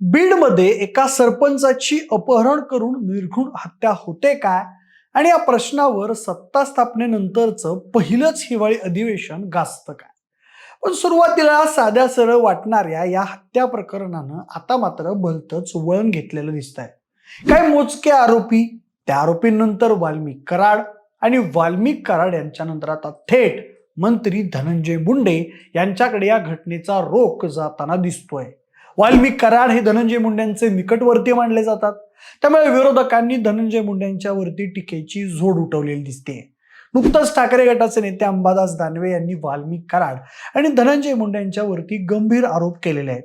बीडमध्ये एका सरपंचाची अपहरण करून निर्घुण हत्या होते काय? आणि या प्रश्नावर सत्ता स्थापनेनंतरचं पहिलंच हिवाळी अधिवेशन गाजतं काय? पण सुरुवातीला साध्या सरळ वाटणाऱ्या या हत्या प्रकरणानं आता मात्र भलतंच वळण घेतलेलं दिसत आहे काही मोजके आरोपी? त्या आरोपींनंतर वाल्मिक कराड आणि वाल्मिक कराड यांच्यानंतर आता थेट मंत्री धनंजय मुंडे यांच्याकडे या घटनेचा रोख जाताना दिसतोय. वाल्मिक कराड हे धनंजय मुंडेंचे निकटवर्ती मानले जातात त्यामुळे विरोधकांनी धनंजय मुंडेंच्या वरती टीकेची झोड उठवलेली दिसते. नुकतंच ठाकरे गटाचे नेते अंबादास दानवे यांनी वाल्मिक कराड आणि धनंजय मुंडेंच्या वरती गंभीर आरोप केलेले आहेत.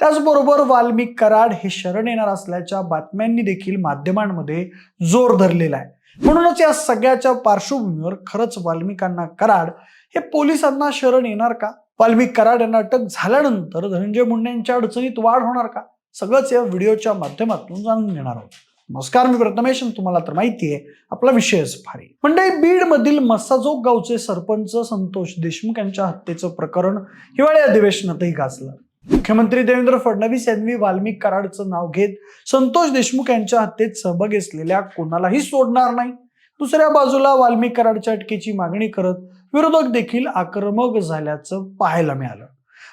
त्याचबरोबर वाल्मिक कराड हे शरण येणार असल्याच्या बातम्यांनी देखील माध्यमांमध्ये जोर धरलेला आहे. म्हणूनच या सगळ्याच्या पार्श्वभूमीवर खरंच वाल्मिकांना कराड हे पोलिसांना शरण येणार का? वाल्मिक कराड यांना अटक झाल्यानंतर धनंजय मुंडे यांच्या अडचणीत वाढ होणार का? सगळंच या व्हिडिओच्या माध्यमातून जाणून घेणार आहोत. नमस्कार मी प्रथमेश तुम्हाला तर माहिती आहे आपला विषयच भारी. म्हणजे बीड मधील मस्साजोग गावचे सरपंच संतोष देशमुख यांच्या हत्येचं प्रकरण हिवाळी अधिवेशनातही गाजलं. मुख्यमंत्री देवेंद्र फडणवीस यांनी वाल्मिक कराडचं नाव घेत संतोष देशमुख यांच्या हत्येत सहभागी असलेल्या कोणालाही सोडणार नाही. दुसऱ्या बाजूला वाल्मिक कराडच्या अटकेची मागणी करत विरोधक देखील आक्रमक झाल्याचं पाहायला मिळालं.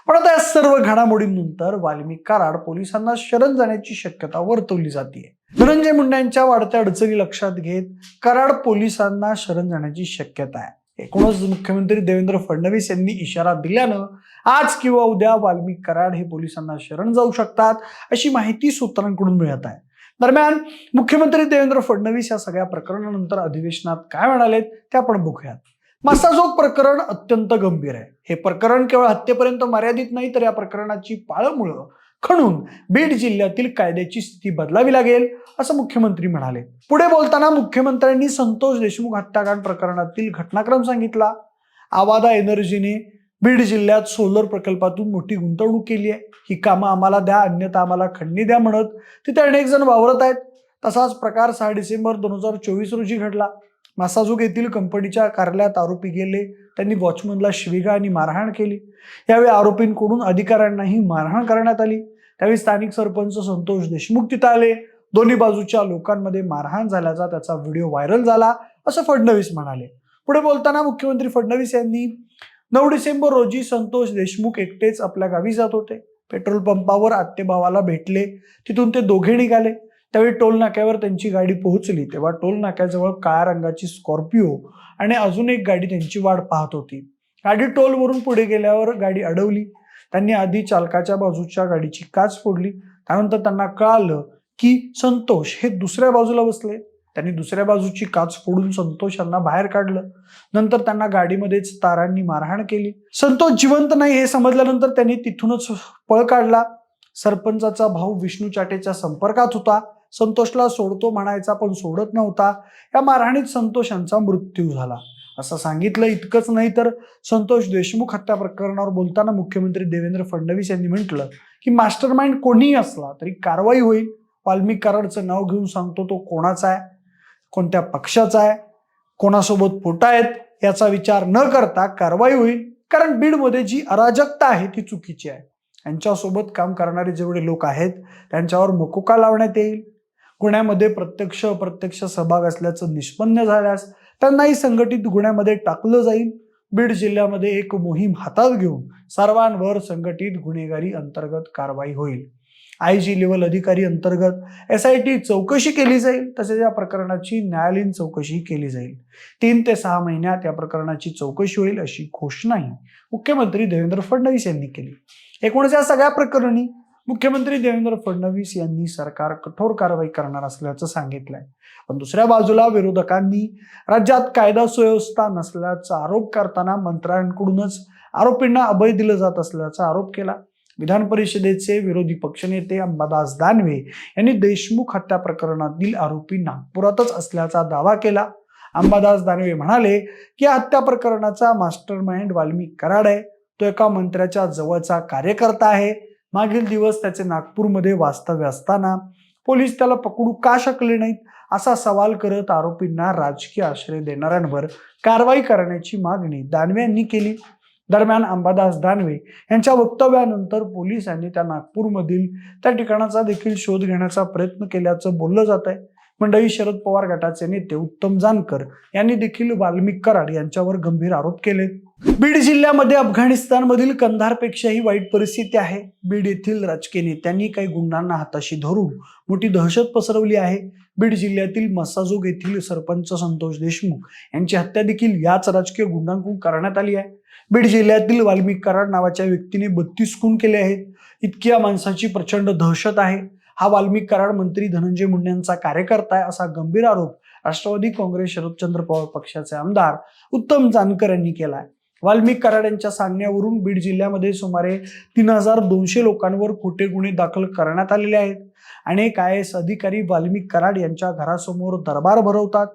पण आता या सर्व घडामोडींनंतर वाल्मिक कराड पोलिसांना शरण जाण्याची शक्यता वर्तवली जाते. धनंजय मुंड्यांच्या वाढत्या अडचणी लक्षात घेत कराड पोलिसांना शरण जाण्याची शक्यता आहे. एकूणच मुख्यमंत्री देवेंद्र फडणवीस यांनी इशारा दिल्यानं आज किंवा उद्या वाल्मिक कराड हे पोलिसांना शरण जाऊ शकतात अशी माहिती सूत्रांकडून मिळत आहे. दरम्यान मुख्यमंत्री देवेंद्र फडणवीस या सगळ्या प्रकरणानंतर अधिवेशनात काय म्हणालेत ते आपण बघूयात. मासाजोग प्रकरण अत्यंत गंभीर आहे. हे प्रकरण केवळ हत्येपर्यंत मर्यादित नाही तर या प्रकरणाची पाळमुळं खणून बीड जिल्ह्यातील कायद्याची स्थिती बदलावी लागेल असं मुख्यमंत्री म्हणाले. पुढे बोलताना मुख्यमंत्र्यांनी संतोष देशमुख हत्याकांड प्रकरणातील घटनाक्रम सांगितला. आवादा एनर्जीने बीड जिल्ह्यात सोलर प्रकल्पातून मोठी गुंतवणूक केली आहे. ही कामं आम्हाला द्या अन्यथा आम्हाला खंडणी द्या म्हणत तिथे अनेक जण वावरत आहेत. तसाच प्रकार सहा डिसेंबर दोन हजार चोवीस रोजी घडला. मासाजोग येथील कंपनीच्या कार्यालयात आरोपी गेले. त्यांनी वॉचमनला शिविगा आणि मारहाण केली. यावेळी आरोपींकडून अधिकाऱ्यांनाही मारहाण करण्यात आली. त्यावेळी स्थानिक सरपंच संतोष देशमुख तिथं आले. दोन्ही बाजूच्या लोकांमध्ये मारहाण झाल्याचा त्याचा व्हिडिओ व्हायरल झाला असं फडणवीस म्हणाले. पुढे बोलताना मुख्यमंत्री फडणवीस यांनी नऊ डिसेंबर रोजी संतोष देशमुख एकटेच आपल्या गावी जात होते. पेट्रोल पंपावर आत्तेभावाला भेटले. तिथून ते दोघे निघाले. त्यावेळी टोल नाक्यावर त्यांची गाडी पोहोचली तेव्हा टोल नाक्याजवळ काळ्या रंगाची स्कॉर्पिओ आणि अजून एक गाडी त्यांची वाट पाहत होती. गाडी टोलवरून पुढे गेल्यावर गाडी अडवली. त्यांनी आधी चालकाच्या बाजूच्या गाडीची काच फोडली. त्यानंतर त्यांना कळालं की संतोष हे दुसऱ्या बाजूला बसले. त्यांनी दुसऱ्या बाजूची काच फोडून संतोष यांना बाहेर काढलं. नंतर त्यांना गाडीमध्येच तारांनी मारहाण केली. संतोष जिवंत नाही हे समजल्यानंतर त्यांनी तिथूनच पळ काढला. सरपंचाचा भाऊ विष्णू चाटेच्या संपर्कात होता. संतोषला सोडतो म्हणायचा पण सोडत नव्हता. या मारहाणीत संतोष यांचा मृत्यू झाला. असं सांगितलं इतकंच नाही तर संतोष देशमुख हत्या प्रकरणावर बोलताना मुख्यमंत्री देवेंद्र फडणवीस यांनी म्हटलं की मास्टर माइंड कोणीही असला तरी कारवाई होईल. वाल्मिक कराडचं नाव घेऊन सांगतो तो कोणाचा आहे कोणत्या पक्षाचा आहे कोणासोबत फोटा आहेत याचा विचार न करता कारवाई होईल. कारण बीडमध्ये जी अराजकता आहे ती चुकीची आहे. यांच्यासोबत काम करणारे जेवढे लोक आहेत त्यांच्यावर मकोका लावण्यात येईल. गुन्ह्यामध्ये प्रत्यक्ष अप्रत्यक्ष सहभाग असल्याचं निष्पन्न झाल्यास त्यांनाही संघटित गुन्ह्यामध्ये टाकलं जाईल. बीड जिल्ह्यामध्ये एक मोहीम हातात घेऊन सर्वांवर संघटित गुन्हेगारी अंतर्गत कारवाई होईल. आय जी लेवल अधिकारी अंतर्गत एस आय टी चौकशी केली जाईल तसेच या प्रकरणाची न्यायालयीन चौकशी केली जाईल. तीन ते सहा महिन्यात या प्रकरणाची चौकशी होईल अशी घोषणाही मुख्यमंत्री देवेंद्र फडणवीस यांनी केली. एकूणच या सगळ्या प्रकरणी मुख्यमंत्री देवेंद्र फडणवीस यांनी सरकार कठोर कारवाई करणार असल्याचं सांगितलंय. पण दुसऱ्या बाजूला विरोधकांनी राज्यात कायदा सुव्यवस्था नसल्याचा आरोप करताना मंत्र्यांकडूनच आरोपींना अभय दिलं जात असल्याचा आरोप केला. विधान परिषदेचे विरोधी पक्षनेते अंबादास दानवे यांनी देशमुख हत्या प्रकरणातील आरोपी नागपुरातच असल्याचा दावा केला. अंबादास दानवे म्हणाले की हत्या प्रकरणाचा मास्टर माइंड वाल्मिक कराड आहे. तो एका मंत्र्याच्या जवळचा कार्यकर्ता आहे. मागील दिवस त्याचे नागपूरमध्ये वास्तव्य असताना पोलीस त्याला पकडू का शकले नाहीत असा सवाल करत आरोपींना राजकीय आश्रय देणाऱ्यांवर कारवाई करण्याची मागणी दानवे यांनी केली. दरम्यान अंबादास दानवे यांच्या वक्तव्यानंतर पोलिसांनी त्या नागपूरमधील त्या ठिकाणाचा देखील शोध घेण्याचा प्रयत्न केल्याचं बोललं जात आहे मंडळी शरद पवार गटाचे नेते उत्तम जानकर यांनी देखील वाल्मिक कराड यांच्यावर गंभीर आरोप केले. बीड जिल्ह्यामध्ये अफगाणिस्तानमधील कंधारपेक्षाही वाईट परिस्थिती आहे. बीड येथील राजकीय नेत्यांनी काही गुंडांना हाताशी धरून मोठी दहशत पसरवली आहे. बीड जिल्ह्यातील मसाजोग येथील सरपंच संतोष देशमुख यांची हत्या देखील याच राजकीय गुंडांकडून करण्यात आली आहे. बीड जिल्ह्यातील वाल्मिक कराड नावाच्या व्यक्तीने बत्तीस खून केले आहेत. इतकी या माणसाची प्रचंड दहशत आहे. हा वाल्मिक कराड मंत्री धनंजय मुंडे यांचा कार्यकर्ता आहे असा गंभीर आरोप राष्ट्रवादी काँग्रेस शरदचंद्र पवार पक्षाचे आमदार उत्तम जानकर यांनी केला आहे वाल्मिक कराड यांच्या सांगण्यावरून बीड जिल्ह्यामध्ये सुमारे तीन हजार दोनशे लोकांवर खोटे गुन्हे दाखल करण्यात आलेले आहेत. अनेक आय एस अधिकारी वाल्मिक कराड यांच्या घरासमोर दरबार भरवतात.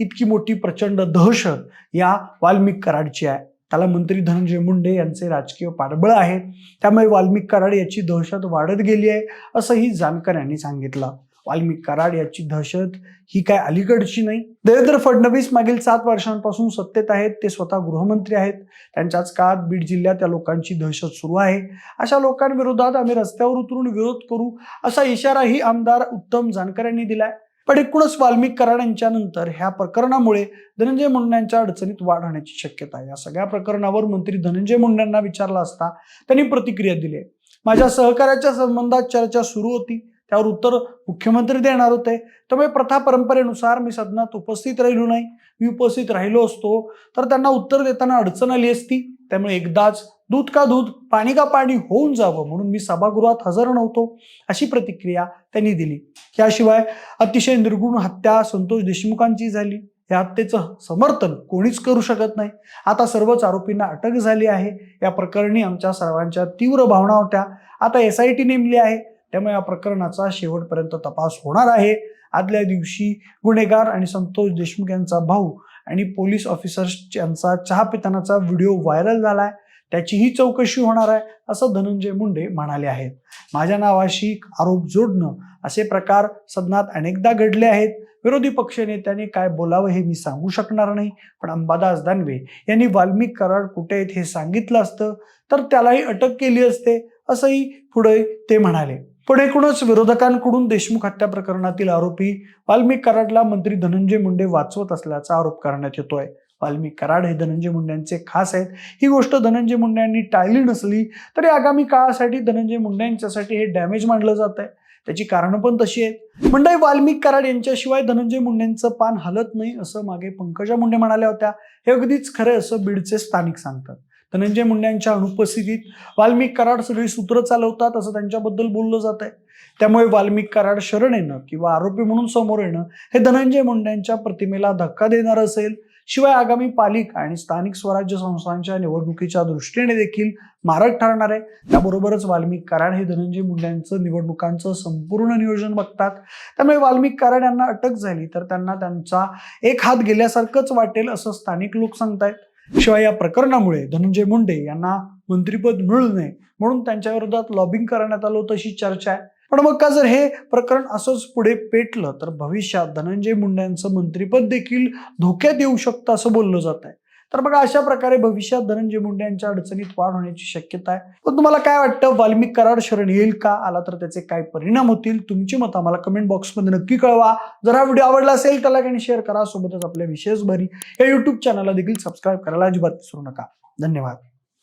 इतकी मोठी प्रचंड दहशत या वाल्मिक कराडची आहे. त्याला मंत्री धनंजय मुंडे यांचे राजकीय पाठबळ आहे. त्यामुळे वाल्मिक कराड याची दहशत वाढत गेली आहे असंही जानकर यांनी सांगितलं. वाल्मिक कराड याची दहशत ही काय अलीकडची नाही. देवेंद्र फडणवीस मागील सात वर्षांपासून सत्तेत आहेत ते स्वतः गृहमंत्री आहेत. त्यांच्याच काळात बीड जिल्ह्यात या लोकांची दहशत सुरू आहे. अशा लोकांविरोधात आम्ही रस्त्यावर उतरून विरोध करू असा इशाराही आमदार उत्तम जानकर यांनी दिलाय. पण एकूणच वाल्मिक कराड यांच्या नंतर ह्या प्रकरणामुळे धनंजय मुंडे यांच्या अडचणीत वाढ होण्याची शक्यता आहे. या सगळ्या प्रकरणावर मंत्री धनंजय मुंडे यांना विचारला असता त्यांनी प्रतिक्रिया दिली. आहे माझ्या सहकार्याच्या संबंधात चर्चा सुरू होती. त्यावर उत्तर मुख्यमंत्री देणार होते. त्यामुळे प्रथा परंपरेनुसार मी सदनात उपस्थित राहिलो नाही. मी उपस्थित राहिलो असतो. तर त्यांना उत्तर देताना अडचण आली असती. त्यामुळे एकदाच दूध का दूध पाणी का पाणी होऊन जावं म्हणून मी सभागृहात हजर नव्हतो अशी प्रतिक्रिया त्यांनी दिली. याशिवाय अतिशय निर्गुण हत्या संतोष देशमुखांची झाली. या हत्येचं समर्थन कोणीच करू शकत नाही. आता सर्वच आरोपींना अटक झाली आहे. या प्रकरणी आमच्या सर्वांच्या तीव्र भावना होत्या. आता एस आय टी नेमली आहे. त्यामुळे या प्रकरणाचा शेवटपर्यंत तपास होणार आहे. आदल्या दिवशी गुन्हेगार आणि संतोष देशमुख यांचा भाऊ आणि पोलीस ऑफिसर्स यांचा चहा पितानाचा व्हिडिओ व्हायरल झाला आहे त्याचीही चौकशी होणार आहे असं धनंजय मुंडे म्हणाले आहेत. माझ्या नावाशी आरोप जोडणं असे प्रकार सदनात अनेकदा घडले आहेत. विरोधी पक्षनेत्याने काय बोलावं हे मी सांगू शकणार नाही पण अंबादास दानवे यांनी वाल्मिक कराड कुठे आहेत हे सांगितलं असतं तर त्यालाही अटक केली असते असंही पुढे ते म्हणाले. पण एकूणच विरोधकांकडून देशमुख हत्या प्रकरणातील आरोपी वाल्मिक कराडला मंत्री धनंजय मुंडे वाचवत असल्याचा आरोप करण्यात येतोय. वाल्मिक कराड हे धनंजय मुंड्यांचे खास आहेत. ही गोष्ट धनंजय मुंड्यांनी टाळली नसली तरी आगामी काळासाठी धनंजय मुंडे यांच्यासाठी हे डॅमेज मानलं जात आहे त्याची कारणं पण तशी आहेत. मंडळी वाल्मिक कराड यांच्याशिवाय धनंजय मुंडेंचं पान हलत नाही असं मागे पंकजा मुंडे म्हणाल्या होत्या. हे अगदीच खरं असं बीडचे स्थानिक सांगतात. धनंजय मुंडेंच्या अनुपस्थितीत वाल्मिक कराड सगळी सूत्र चालवतात असं त्यांच्याबद्दल बोललं जात आहे त्यामुळे वाल्मिक कराड शरण येणं किंवा आरोपी म्हणून समोर येणं हे धनंजय मुंडे यांच्या प्रतिमेला धक्का देणार असेल. शिवाय आगामी पालिका आणि स्थानिक स्वराज्य संस्थांच्या निवडणुकीच्या दृष्टीने देखील मारक ठरणार आहे. त्याबरोबरच वाल्मिक कराड हे धनंजय मुंडेंचं निवडणुकांचं संपूर्ण नियोजन बघतात. त्यामुळे वाल्मिक कराड यांना अटक झाली तर त्यांना त्यांचा एक हात गेल्यासारखंच वाटेल असं स्थानिक लोक सांगतायत. शिवाय या प्रकरणामुळे धनंजय मुंडे यांना मंत्रिपद मिळू नये म्हणून त्यांच्या विरोधात लॉबिंग करण्यात आलं होतं अशी चर्चा आहे. पण मग का जर हे प्रकरण असंच पुढे पेटलं तर भविष्यात धनंजय मुंडेंचं मंत्रीपद मंत्रिपद देखील धोक्यात येऊ शकतं असं बोललं जात आहे. तर बघा अशा प्रकारे भविष्यात धनंजय मुंडे यांच्या अडचणीत वाढ होण्याची शक्यता आहे. पण तुम्हाला काय वाटतं? वाल्मिक कराड शरण येईल का? आला तर त्याचे काय परिणाम होतील? तुमची मतं आम्हाला कमेंट बॉक्समध्ये नक्की कळवा. जर हा व्हिडिओ आवडला असेल तर लाईक आणि शेअर करा. सोबतच आपल्या विशेष भरी या युट्यूब चॅनलला देखील सबस्क्राईब करायला अजिबात विसरू नका. धन्यवाद.